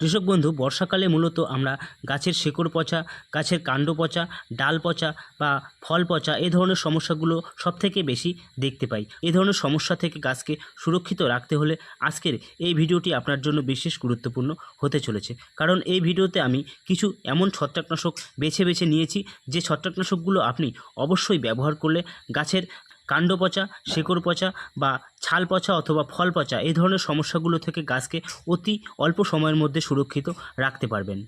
কৃষক বন্ধু, বর্ষাকালে মূলত আমরা গাছের শেকড় পচা, গাছের কাণ্ড পচা, ডাল পচা বা ফল পচা এই ধরনের সমস্যাগুলো সবথেকে বেশি দেখতে পাই। এ ধরনের সমস্যা থেকে গাছকে সুরক্ষিত রাখতে হলে আজকের এই ভিডিওটি আপনার জন্য বিশেষ গুরুত্বপূর্ণ হতে চলেছে। কারণ এই ভিডিওতে আমি কিছু এমন ছত্রাকনাশক বেছে বেছে নিয়েছি, যে ছত্রাকনাশকগুলো আপনি অবশ্যই ব্যবহার করলে গাছের কাণ্ড পচা, শেকড় পচা বা ছাল পচা অথবা ফল পচা এই ধরনের সমস্যাগুলো থেকে গাছকে অতি অল্প সময়ের মধ্যে সুরক্ষিত রাখতে পারবেন।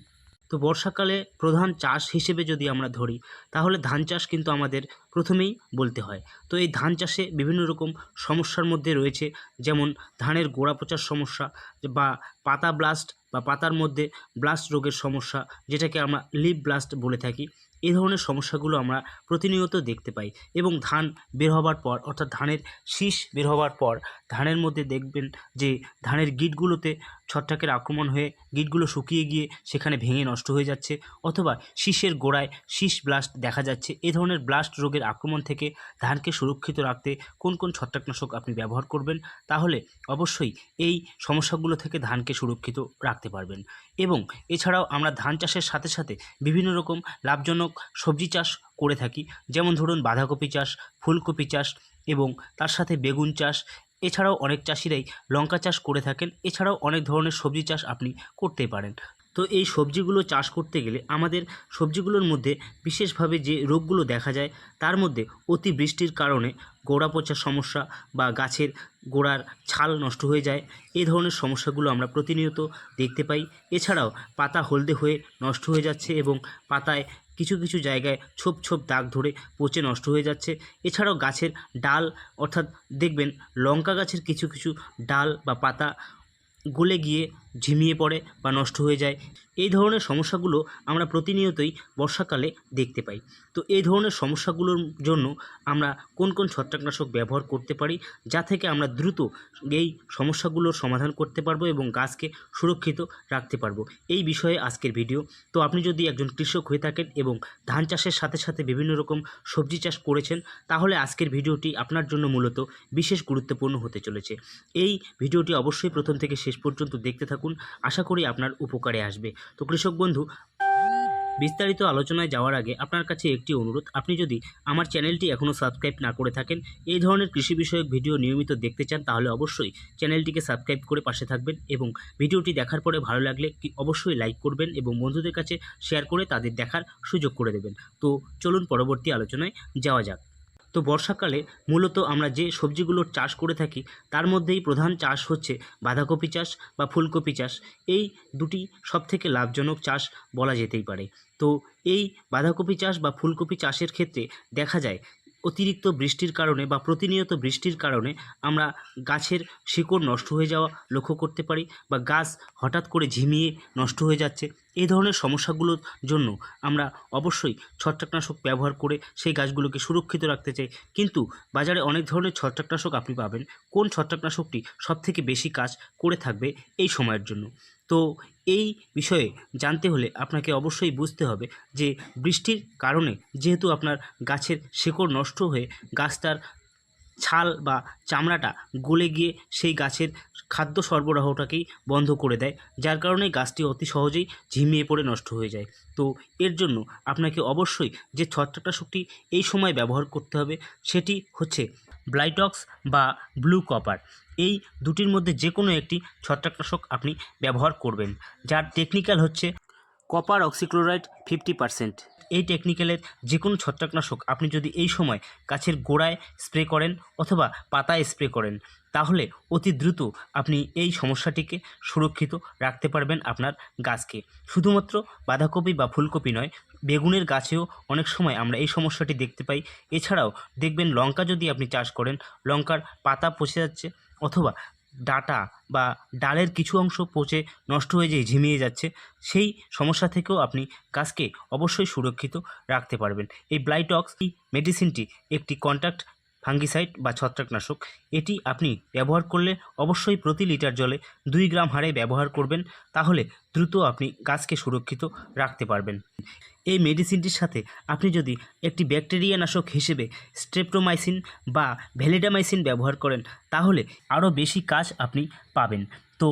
তো বর্ষাকালে প্রধান চাষ হিসেবে যদি আমরা ধরি, তাহলে ধান চাষ কিন্তু আমাদের প্রথমেই বলতে হয়। তো এই ধান চাষে বিভিন্ন রকম সমস্যার মধ্যে রয়েছে, যেমন ধানের গোড়া পচার সমস্যা বা পাতা ব্লাস্ট বা পাতার মধ্যে ব্লাস্ট রোগের সমস্যা, যেটাকে আমরা লিপ ব্লাস্ট বলে থাকি। এই ধরনের সমস্যাগুলো আমরা প্রতিনিয়ত দেখতে পাই এবং ধান বের হবার পর, অর্থাৎ ধানের শীষ বের হবার পর, ধানের মধ্যে দেখবেন যে ধানের গিটগুলোতে ছত্রাকের আক্রমণ হয়ে গিটগুলো শুকিয়ে গিয়ে সেখানে ভেঙে নষ্ট হয়ে যাচ্ছে অথবা শীষের গোড়ায় শীষ ব্লাস্ট দেখা যাচ্ছে। এ ধরনের ব্লাস্ট রোগের আক্রমণ থেকে ধানকে সুরক্ষিত রাখতে কোন কোন ছত্রাকনাশক আপনি ব্যবহার করবেন? তাহলে অবশ্যই এই সমস্যাগুলো থেকে ধানকে সুরক্ষিত রাখতে পারবেন। এবং এছাড়াও আমরা ধান চাষের সাথে সাথে বিভিন্ন রকম লাভজনক সবজি চাষ করে থাকি। যেমন ধরুন বাঁধাকপি চাষ, ফুলকপি চাষ এবং তার সাথে বেগুন চাষ এছাড়াও অনেক চাষিরাই লঙ্কা চাষ করে থাকেন। এছাড়াও অনেক ধরনের সবজি চাষ আপনি করতে পারেন। তো এই সবজিগুলো চাষ করতে গেলে আমাদের সবজিগুলোর মধ্যে বিশেষভাবে যে রোগগুলো দেখা যায়, তার মধ্যে অতি বৃষ্টির কারণে গোড়া পচার সমস্যা বা গাছের গোড়ার ছাল নষ্ট হয়ে যায়। এই ধরনের সমস্যাগুলো আমরা প্রতিনিয়ত দেখতে পাই। এছাড়াও পাতা হলদে হয়ে নষ্ট হয়ে যাচ্ছে এবং পাতায় কিছু কিছু জায়গায় ছোপ ছোপ দাগ ধরে পচে নষ্ট হয়ে যাচ্ছে। এছাড়াও গাছের ডাল, অর্থাৎ দেখবেন লঙ্কা গাছের কিছু কিছু ডাল বা পাতা গলে গিয়ে ঝিমিয়ে পড়ে বা নষ্ট হয়ে যায়। এই ধরনের সমস্যাগুলো আমরা প্রতিনিয়তই বর্ষাকালে দেখতে পাই। তো এই ধরনের সমস্যাগুলোর জন্য আমরা কোন কোন ছত্রাকনাশক ব্যবহার করতে পারি, যা থেকে আমরা দ্রুত এই সমস্যাগুলোর সমাধান করতে পারব এবং গাছকে সুরক্ষিত রাখতে পারব। এই বিষয়ে আজকের ভিডিও। তো আপনি যদি একজন কৃষক হয়ে থাকেন এবং ধান চাষের সাথে সাথে বিভিন্ন রকম সবজি চাষ করেছেন, তাহলে আজকের ভিডিওটি আপনার জন্য মূলত বিশেষ গুরুত্বপূর্ণ হতে চলেছে। এই ভিডিওটি অবশ্যই প্রথম থেকে শেষ পর্যন্ত দেখতে থাকুন। আশা করি আপনার উপকারে আসবে। তো কৃষক বন্ধু, বিস্তারিত আলোচনায় যাওয়ার আগে আপনার কাছে একটি অনুরোধ। আপনি যদি আমার চ্যানেলটি এখনও সাবস্ক্রাইব না করে থাকেন, এই ধরনের কৃষি বিষয়ক ভিডিও নিয়মিত দেখতে চান, তাহলে অবশ্যই চ্যানেলটিকে সাবস্ক্রাইব করে পাশে থাকবেন এবং ভিডিওটি দেখার পরে ভালো লাগলে কি অবশ্যই লাইক করবেন এবং বন্ধুদের কাছে শেয়ার করে তাদের দেখার সুযোগ করে দেবেন। তো চলুন পরবর্তী আলোচনায় যাওয়া যাক। তো বর্ষাকালে মূলত আমরা যে সবজিগুলোর চাষ করে থাকি, তার মধ্যেই প্রধান চাষ হচ্ছে বাঁধাকপি চাষ বা ফুলকপি চাষ। এই দুটি সবথেকে লাভজনক চাষ বলা যেতেই পারে। তো এই বাঁধাকপি চাষ বা ফুলকপি চাষের ক্ষেত্রে দেখা যায় অতিরিক্ত বৃষ্টির কারণে বা প্রতিনিয়ত বৃষ্টির কারণে আমরা গাছের শিকড় নষ্ট হয়ে যাওয়া লক্ষ্য করতে পারি বা গাছ হঠাৎ করে ঝিমিয়ে নষ্ট হয়ে যাচ্ছে। এই ধরনের সমস্যাগুলোর জন্য আমরা অবশ্যই ছত্রাকনাশক ব্যবহার করে সেই গাছগুলোকে সুরক্ষিত রাখতে চাই। কিন্তু বাজারে অনেক ধরনের ছত্রাকনাশক আপনি পাবেন। কোন ছত্রাকনাশকটি সবথেকে বেশি কাজ করে থাকবে এই সময়ের জন্য? তো এই বিষয়ে জানতে হলে আপনাকে অবশ্যই বুঝতে হবে যে বৃষ্টির কারণে যেহেতু আপনার গাছের শেকড় নষ্ট হয়ে গাছটার ছাল বা চামড়াটা গলে গিয়ে সেই গাছের খাদ্য সরবরাহটাকেই বন্ধ করে দেয়, যার কারণে গাছটি অতি সহজেই ঝিমিয়ে পড়ে নষ্ট হয়ে যায়। তো এর জন্য আপনাকে অবশ্যই যে ছত্রাকনাশকটি এই সময় ব্যবহার করতে হবে, সেটি হচ্ছে ব্লাইটক্স বা ব্লু কপার। এই দুটির মধ্যে যে কোনো একটি ছত্রাকনাশক আপনি ব্যবহার করবেন, যার টেকনিক্যাল হচ্ছে কপার অক্সিক্লোরাইড ফিফটি পারসেন্ট এই টেকনিক্যালের যে কোনো ছত্রাকনাশক আপনি যদি এই সময় গাছের গোড়ায় স্প্রে করেন অথবা পাতায় স্প্রে করেন, তাহলে অতি দ্রুত আপনি এই সমস্যাটিকে সুরক্ষিত রাখতে পারবেন আপনার গাছকে। শুধুমাত্র বাঁধাকপি বা ফুলকপি নয়, বেগুনের গাছেও অনেক সময় আমরা এই সমস্যাটি দেখতে পাই। এছাড়াও দেখবেন লঙ্কা যদি আপনি চাষ করেন, লঙ্কার পাতা পচে যাচ্ছে অথবা ডাটা বা ডালের কিছু অংশ পচে নষ্ট হয়ে যেয়ে ঝিমিয়ে যাচ্ছে, সেই সমস্যা থেকেও আপনি গাছকে অবশ্যই সুরক্ষিত রাখতে পারবেন। এই ব্লাইটক্স মেডিসিনটি একটি কন্ট্যাক্ট ফাঙ্গিসাইড বা ছত্রাকনাশক। এটি আপনি ব্যবহার করলে অবশ্যই প্রতি লিটার জলে দুই গ্রাম হারে ব্যবহার করবেন, তাহলে দ্রুত আপনি গাছকে সুরক্ষিত রাখতে পারবেন। এই মেডিসিনটির সাথে আপনি যদি একটি ব্যাকটেরিয়া নাশক হিসেবে স্ট্রেপ্টোমাইসিন বা ভ্যালিডামাইসিন ব্যবহার করেন, তাহলে আরও বেশি কাজ আপনি পাবেন। তো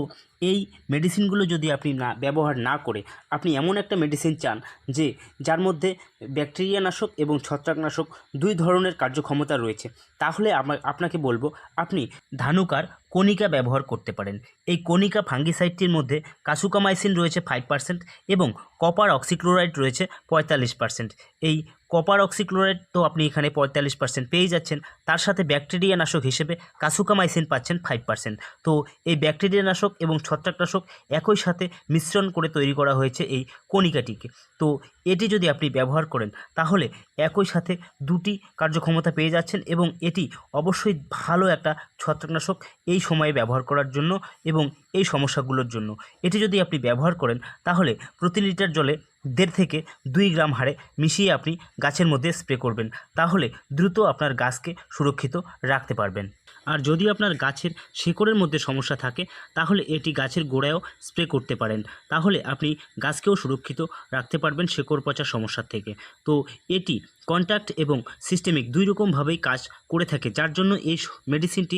এই মেডিসিনগুলো যদি আপনি না, ব্যবহার না করে, আপনি এমন একটা মেডিসিন চান যে, যার মধ্যে ব্যাকটেরিয়া নাশক এবং ছত্রাকনাশক দুই ধরনের কার্যক্ষমতা রয়েছে, তাহলে আপনাকে বলব, আপনি ধানুকার কণিকা ব্যবহার করতে পারেন। এই কণিকা ফাঙ্গিসাইডটির মধ্যে কাসুকামাইসিন রয়েছে ফাইভ পার্সেন্ট এবং কপার অক্সিক্লোরাইড রয়েছে পঁয়তাল্লিশ পার্সেন্ট এই কপার অক্সিক্লোরাইড তো আপনি এখানে পঁয়তাল্লিশ পার্সেন্ট পেয়ে যাচ্ছেন, তার সাথে ব্যাকটেরিয়া নাশক হিসেবে কাসুকামাইসিন পাচ্ছেন ফাইভ পার্সেন্ট তো এই ব্যাকটেরিয়া নাশক এবং ছত্রাকনাশক একই সাথে মিশ্রণ করে তৈরি করা হয়েছে এই কণিকাটিকে। তো এটি যদি আপনি ব্যবহার করেন, তাহলে একই সাথে দুটি কার্যক্ষমতা পেয়ে যাচ্ছেন এবং এটি অবশ্যই ভালো একটা ছত্রাকনাশক এই সময়ে ব্যবহার করার জন্য এবং এই সমস্যাগুলোর জন্য। এটি যদি আপনি ব্যবহার করেন, তাহলে প্রতি লিটার জলে দেড় থেকে দুই গ্রাম হারে মিশিয়ে আপনি গাছের মধ্যে স্প্রে করবেন। তাহলে দ্রুত আপনার গাছকে সুরক্ষিত রাখতে পারবেন। আর যদি আপনার গাছের শিকড়ের মধ্যে সমস্যা থাকে, তাহলে এটি গাছের গোড়ায়ও স্প্রে করতে পারেন। তাহলে আপনি গাছকেও সুরক্ষিত রাখতে পারবেন শেকড় পচা সমস্যার থেকে। তো এটি কন্ট্যাক্ট এবং সিস্টেমিক দুই রকমভাবেই কাজ করে থাকে, যার জন্য এই মেডিসিনটি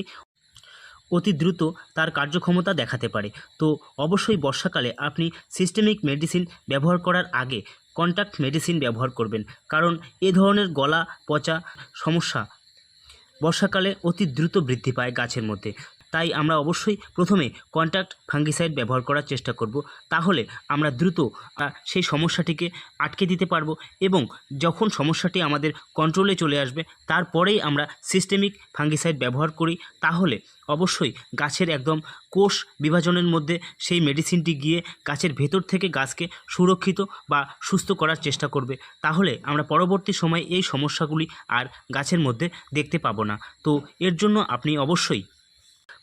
অতি দ্রুত তার কার্যক্ষমতা দেখাতে পারে। তো অবশ্যই বর্ষাকালে আপনি সিস্টেমিক মেডিসিন ব্যবহার করার আগে কন্ট্যাক্ট মেডিসিন ব্যবহার করবেন। কারণ এ ধরনের গলা পচা সমস্যা বর্ষাকালে অতি দ্রুত বৃদ্ধি পায় গাছের মধ্যে। তাই আমরা অবশ্যই প্রথমে কন্ট্যাক্ট ফাঙ্গিসাইড ব্যবহার করার চেষ্টা করব। তাহলে আমরা দ্রুত সেই সমস্যাটিকে আটকে দিতে পারব এবং যখন সমস্যাটি আমাদের কন্ট্রোলে চলে আসবে, তারপরেই আমরা সিস্টেমিক ফাঙ্গিসাইড ব্যবহার করি। তাহলে অবশ্যই গাছের একদম কোষ বিভাজনের মধ্যে সেই মেডিসিনটি গিয়ে গাছের ভেতর থেকে গাছকে সুরক্ষিত বা সুস্থ করার চেষ্টা করবে। তাহলে আমরা পরবর্তী সময়ে এই সমস্যাগুলি আর গাছের মধ্যে দেখতে পাবো না। তো এর জন্য আপনি অবশ্যই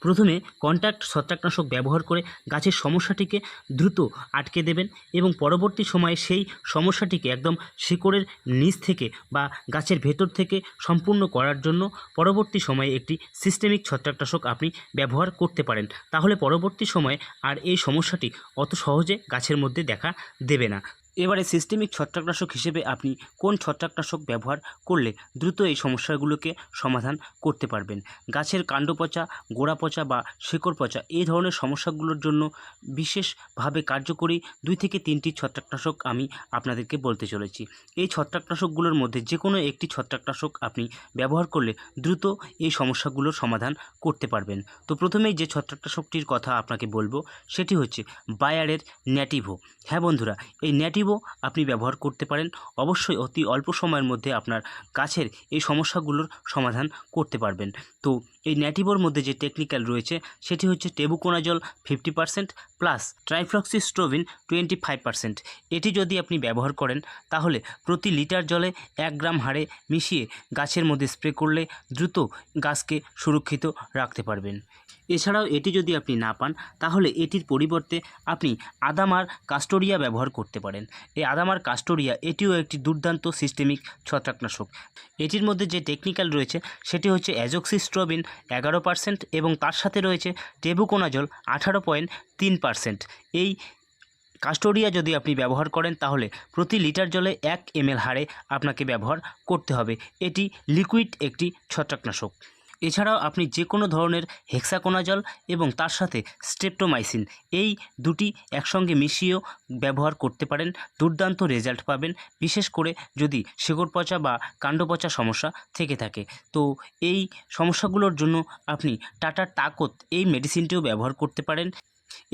প্রথমে কন্ট্যাক্ট ছত্রাকনাশক ব্যবহার করে গাছের সমস্যাটিকে দ্রুত আটকে দেবেন এবং পরবর্তী সময়ে সেই সমস্যাটিকে একদম শিকড়ের নিচ থেকে বা গাছের ভেতর থেকে সম্পূর্ণ করার জন্য পরবর্তী সময়ে একটি সিস্টেমিক ছত্রাকনাশক আপনি ব্যবহার করতে পারেন। তাহলে পরবর্তী সময়ে আর এই সমস্যাটি অত সহজে গাছের মধ্যে দেখা দেবে না। এবারে সিস্টেমিক ছত্রাকনাশক হিসেবে আপনি কোন ছত্রাকনাশক ব্যবহার করলে দ্রুত এই সমস্যাগুলোকে সমাধান করতে পারবেন? গাছের কাণ্ড পচা গোড়া পচা বা শিকড় পচা এই ধরনের সমস্যাগুলোর জন্য বিশেষভাবে কার্যকরী দুই থেকে তিনটি ছত্রাকনাশক আমি আপনাদেরকে বলতে চলেছি। এই ছত্রাকনাশকগুলোর মধ্যে যে কোনো একটি ছত্রাকনাশক আপনি ব্যবহার করলে দ্রুত এই সমস্যাগুলোর সমাধান করতে পারবেন। তো প্রথমেই যে ছত্রাকনাশকটির কথা আপনাকে বলব, সেটি হচ্ছে বায়ারের ন্যাটিভো। হ্যাঁ বন্ধুরা, এই ন্যাটিভো আপনি ব্যবহার করতে পারেন। অবশ্যই অতি অল্প সময়ের মধ্যে আপনার কাছের এই সমস্যাগুলোর সমাধান করতে পারবেন। তো এই ন্যাটিভোর মধ্যে যে টেকনিক্যাল রয়েছে, সেটি হচ্ছে tebuconazole fifty percent plus trifloxystrobin twenty five percent এটি যদি আপনি ব্যবহার করেন, তাহলে প্রতি লিটার জলে এক গ্রাম হারে মিশিয়ে গাছের মধ্যে স্প্রে করলে দ্রুত গাছকে সুরক্ষিত রাখতে পারবেন। এছাড়াও এটি যদি আপনি না পান, তাহলে এটির পরিবর্তে আপনি আদামার কাস্টোরিয়া ব্যবহার করতে পারেন। এই আদামার কাস্টোরিয়া, এটিও একটি দুর্দান্ত সিস্টেমিক ছত্রাকনাশক। এটির মধ্যে যে টেকনিক্যাল রয়েছে, সেটি হচ্ছে অ্যাজোক্সিস্ট্রোবিন এগারো পার্সেন্ট এবং তার সাথে রয়েছে টেবুকোনাজল আঠারো পয়েন্ট তিন পার্সেন্ট এই কাস্টোরিয়া যদি আপনি ব্যবহার করেন, তাহলে প্রতি লিটার জলে এক এমএল হারে আপনাকে ব্যবহার করতে হবে। এটি লিকুইড একটি ছত্রাকনাশক। এছাড়াও আপনি যে কোনো ধরনের হেক্সাকোনাজল এবং তার সাথে স্ট্রেপ্টোমাইসিন, এই দুটি একসঙ্গে মিশিয়েও ব্যবহার করতে পারেন, দুর্দান্ত রেজাল্ট পাবেন, বিশেষ করে যদি শেকড় পচা বা কাণ্ড পচা সমস্যা থেকে থাকে। তো এই সমস্যাগুলোর জন্য আপনি টাটার তাকত এই মেডিসিনটিও ব্যবহার করতে পারেন।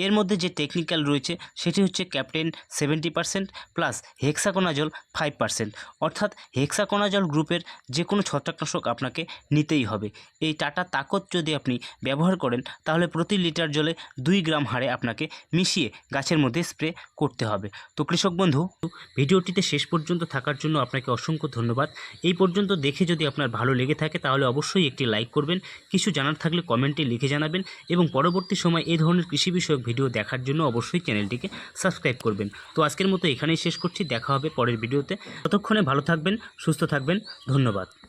এর মধ্যে যে টেকনিক্যাল রয়েছে, সেটি হচ্ছে captan seventy percent plus hexaconazole five percent অর্থাৎ হেক্সাকোনাজল গ্রুপের যে কোনো ছত্রাকনাশক আপনাকে নিতেই হবে। এই টাটা তাকত যদি আপনি ব্যবহার করেন, তাহলে প্রতি লিটার জলে দুই গ্রাম হারে আপনাকে মিশিয়ে গাছের মধ্যে স্প্রে করতে হবে। তো কৃষক বন্ধু, ভিডিওটিতে শেষ পর্যন্ত থাকার জন্য আপনাকে অসংখ্য ধন্যবাদ। এই পর্যন্ত দেখে যদি আপনার ভালো লেগে থাকে, তাহলে অবশ্যই একটি লাইক করবেন। কিছু জানার থাকলে কমেন্টে লিখে জানাবেন এবং পরবর্তী সময় এই ধরনের কৃষি বিষয়ক ভিডিও দেখার জন্য অবশ্যই চ্যানেলটিকে সাবস্ক্রাইব করবেন। তো আজকের মতো এখানেই শেষ করছি। দেখা হবে পরের ভিডিওতে। ততক্ষণে ভালো থাকবেন, সুস্থ থাকবেন। ধন্যবাদ।